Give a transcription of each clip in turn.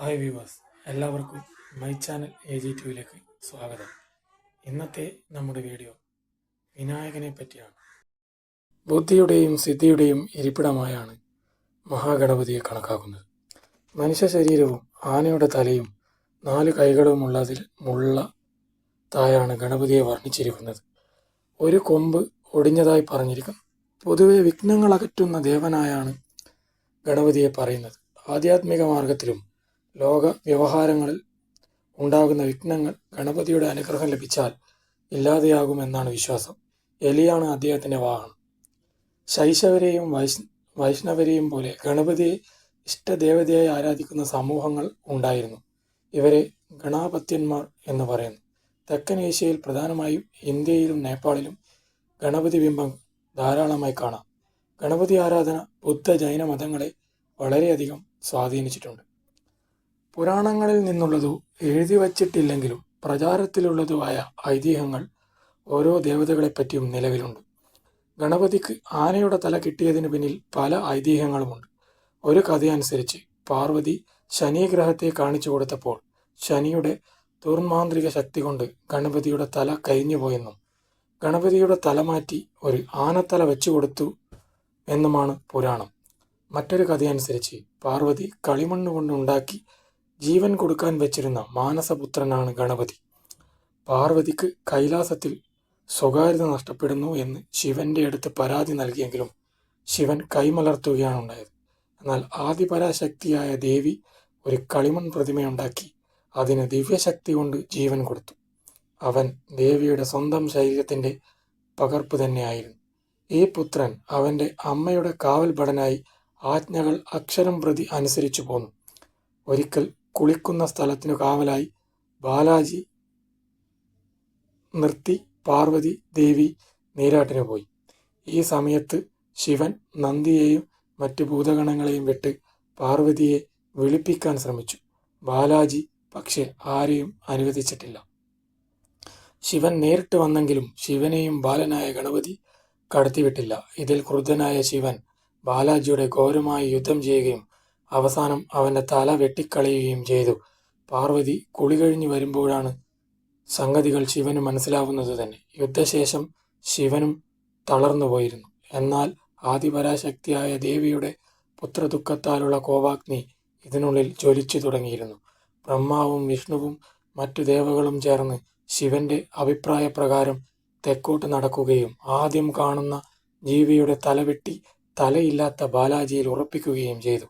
Hi viewers എല്ലാവർക്കും my channel A G ടിവിയിലേക്ക് സ്വാഗതം. ഇന്നത്തെ നമ്മുടെ വീഡിയോ വിനായകനെ പറ്റിയാണ്. ബുദ്ധിയുടെയും സിദ്ധിയുടെയും ഇരിപ്പിടമായാണ് മഹാഗണപതിയെ കണക്കാക്കുന്നത്. മനുഷ്യ ശരീരവും ആനയുടെ തലയും നാല് കൈകളുമുള്ളതിൽ മുള്ള തായാണ് ഗണപതിയെ വർണിച്ചിരിക്കുന്നത്. ഒരു കൊമ്പ് ഒടിഞ്ഞതായി പറഞ്ഞിരിക്കുന്നു പൊതുവെ വിഘ്നങ്ങൾ അകറ്റുന്ന ദേവനായാണ് ഗണപതിയെ പറയുന്നത്. ആധ്യാത്മിക മാർഗത്തിലും ലോക വ്യവഹാരങ്ങളിൽ ഉണ്ടാകുന്ന വിഘ്നങ്ങൾ ഗണപതിയുടെ അനുഗ്രഹം ലഭിച്ചാൽ ഇല്ലാതെയാകുമെന്നാണ് വിശ്വാസം. എലിയാണ് അദ്ദേഹത്തിന്റെ വാഹനം. ശൈശവരെയും വൈഷ് വൈഷ്ണവരെയും പോലെ ഗണപതിയെ ഇഷ്ടദേവതയായി ആരാധിക്കുന്ന സമൂഹങ്ങൾ ഉണ്ടായിരുന്നു. ഇവരെ ഗണാപത്യന്മാർ എന്ന് പറയുന്നു. തെക്കൻ ഏഷ്യയിൽ പ്രധാനമായും ഇന്ത്യയിലും നേപ്പാളിലും ഗണപതി ബിംബം ധാരാളമായി കാണാം. ഗണപതി ആരാധന ബുദ്ധ ജൈന മതങ്ങളെ വളരെയധികം സ്വാധീനിച്ചിട്ടുണ്ട്. പുരാണങ്ങളിൽ നിന്നുള്ളതോ എഴുതി വച്ചിട്ടില്ലെങ്കിലും പ്രചാരത്തിലുള്ളതോ ആയ ഐതിഹ്യങ്ങൾ ഓരോ ദേവതകളെപ്പറ്റിയും നിലവിലുണ്ട്. ഗണപതിക്ക് ആനയുടെ തല കിട്ടിയതിന് പിന്നിൽ പല ഐതിഹ്യങ്ങളുമുണ്ട്. ഒരു കഥയനുസരിച്ച് പാർവതി ശനിഗ്രഹത്തെ കാണിച്ചു കൊടുത്തപ്പോൾ ശനിയുടെ ദുർമാന്ത്രിക ശക്തി കൊണ്ട് ഗണപതിയുടെ തല കഴിഞ്ഞുപോയെന്നും ഗണപതിയുടെ തല മാറ്റി ഒരു ആനത്തല വെച്ചു കൊടുത്തു എന്നുമാണ് പുരാണം. മറ്റൊരു കഥയനുസരിച്ച് പാർവതി കളിമണ്ണ് കൊണ്ട് ഉണ്ടാക്കി ജീവൻ കൊടുക്കാൻ വെച്ചിരുന്ന മാനസപുത്രനാണ് ഗണപതി. പാർവതിക്ക് കൈലാസത്തിൽ സ്വകാര്യത നഷ്ടപ്പെടുന്നു എന്ന് ശിവന്റെ അടുത്ത് പരാതി നൽകിയെങ്കിലും ശിവൻ കൈമലർത്തുകയാണ് ഉണ്ടായത് എന്നാൽ ആദിപരാശക്തിയായ ദേവി ഒരു കളിമൺ പ്രതിമയുണ്ടാക്കി അതിന് ദിവ്യശക്തി കൊണ്ട് ജീവൻ കൊടുത്തു. അവൻ ദേവിയുടെ സ്വന്തം ശരീരത്തിന്റെ പകർപ്പ് തന്നെയായിരുന്നു. ഈ പുത്രൻ അവന്റെ അമ്മയുടെ കാവൽ ഭടനായി ആജ്ഞകൾ അക്ഷരം പ്രതി അനുസരിച്ചു പോന്നു. ഒരിക്കൽ കുളിക്കുന്ന സ്ഥലത്തിനു കാവലായി ബാലാജി നിർത്തി പാർവതി ദേവി നേരാട്ടിനു പോയി. ഈ സമയത്ത് ശിവൻ നന്ദിയെയും മറ്റു ഭൂതഗണങ്ങളെയും വിട്ട് പാർവതിയെ വിളിപ്പിക്കാൻ ശ്രമിച്ചു. ബാലാജി പക്ഷെ ആരെയും അനുവദിച്ചിട്ടില്ല. ശിവൻ നേരിട്ട് വന്നെങ്കിലും ശിവനെയും ബാലനായ ഗണപതി കടത്തിവിട്ടില്ല. ഇതിൽ ക്രുദ്ധനായ ശിവൻ ബാലാജിയുടെ ഘോരമായി യുദ്ധം ചെയ്യുകയും അവസാനം അവന്റെ തല വെട്ടിക്കളയുകയും ചെയ്തു. പാർവതി കുളി കഴിഞ്ഞു വരുമ്പോഴാണ് സംഗതികൾ ശിവന് മനസ്സിലാവുന്നത് തന്നെ. യുദ്ധശേഷം ശിവനും തളർന്നു പോയിരുന്നു. എന്നാൽ ആദിപരാശക്തിയായ ദേവിയുടെ പുത്രദുഃഖത്താലുള്ള കോപാഗ്നി ഇതിനുള്ളിൽ ജ്വലിച്ചു തുടങ്ങിയിരുന്നു. ബ്രഹ്മാവും വിഷ്ണുവും മറ്റു ദേവകളും ചേർന്ന് ശിവന്റെ അഭിപ്രായപ്രകാരം തെക്കോട്ട് നടക്കുകയും ആദ്യം കാണുന്ന ജീവിയുടെ തലവെട്ടി തലയില്ലാത്ത ബാലാജിയിൽ ഉറപ്പിക്കുകയും ചെയ്തു.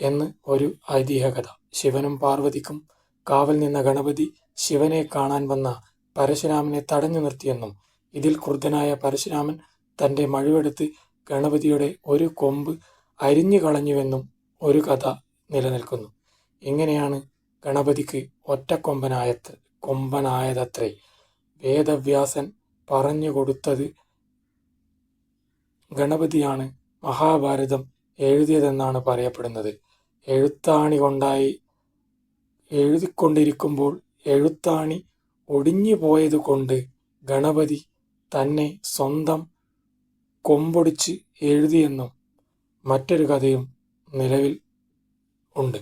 എന്ന് ഒരു ഐതിഹ്യകഥ. ശിവനും പാർവതിക്കും കാവൽ നിന്ന ഗണപതി ശിവനെ കാണാൻ വന്ന പരശുരാമനെ തടഞ്ഞു നിർത്തിയെന്നും ഇതിൽ ക്രുദ്ധനായ പരശുരാമൻ തന്റെ മഴുവെടുത്ത് ഗണപതിയുടെ ഒരു കൊമ്പ് അരിഞ്ഞു കളഞ്ഞുവെന്നും ഒരു കഥ നിലനിൽക്കുന്നു. ഇങ്ങനെയാണ് ഗണപതിക്ക് ഒറ്റക്കൊമ്പനായ കൊമ്പനായതത്രേ. വേദവ്യാസൻ പറഞ്ഞു കൊടുത്തത് ഗണപതിയാണ് മഹാഭാരതം എഴുതിയതെന്നാണ് പറയപ്പെടുന്നത്. എഴുത്താണി കൊണ്ടായി എഴുതിക്കൊണ്ടിരിക്കുമ്പോൾ എഴുത്താണി ഒടിഞ്ഞു പോയത് കൊണ്ട് ഗണപതി തന്നെ സ്വന്തം കൊമ്പൊടിച്ച് എഴുതിയെന്നും മറ്റൊരു കഥയും നിലവിൽ ഉണ്ട്.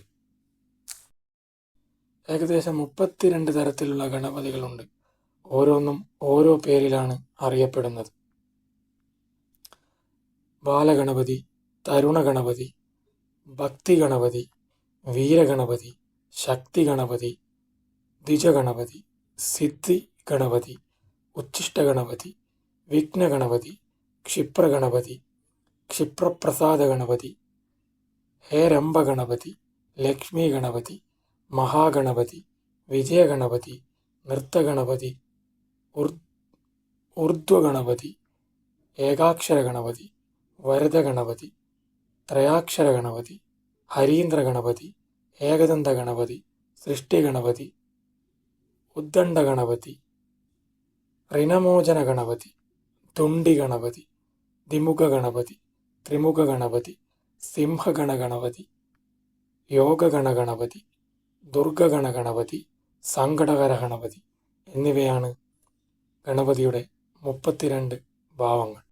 ഏകദേശം മുപ്പത്തിരണ്ട് തരത്തിലുള്ള ഗണപതികളുണ്ട്. ഓരോന്നും ഓരോ പേരിലാണ് അറിയപ്പെടുന്നത്. ബാലഗണപതി തരുണഗണപതി ഭക്തി ഗണപതി വീരഗണപതി ശക്തി ഗണപതി ദ്വിജഗണപതി സിദ്ധി ഗണപതി ഉച്ഛിഷ്ട ഗണപതി വിഘ്ന ഗണപതി ക്ഷിപ്ര ഗണപതി ക്ഷിപ്രപ്രസാദ ഗണപതി ഹേരംബ ഗണപതി ലക്ഷ്മി ഗണപതി മഹാഗണപതി വിജയഗണപതി നൃത്തഗണപതി ഉർ ഊർധ്വഗണപതി ഏകാക്ഷര ഗണപതി വരദ ഗണപതി ത്രയാക്ഷര ഗണപതി ഹരീന്ദ്ര ഗണപതി ഏകദന്ത ഗണപതി സൃഷ്ടി ഗണപതി ഉദ്ദണ്ഡ ഗണപതി ഋണമോചന ഗണപതി തുണ്ടി ഗണപതി ദ്വിമുഖ ഗണപതി ത്രിമുഖ ഗണപതി സിംഹഗണ ഗണപതി യോഗഗണ ഗണപതി ദുർഗഗണ ഗണപതി സങ്കടകര ഗണപതി എന്നിവയാണ് ഗണപതിയുടെ മുപ്പത്തിരണ്ട് ഭാവങ്ങൾ.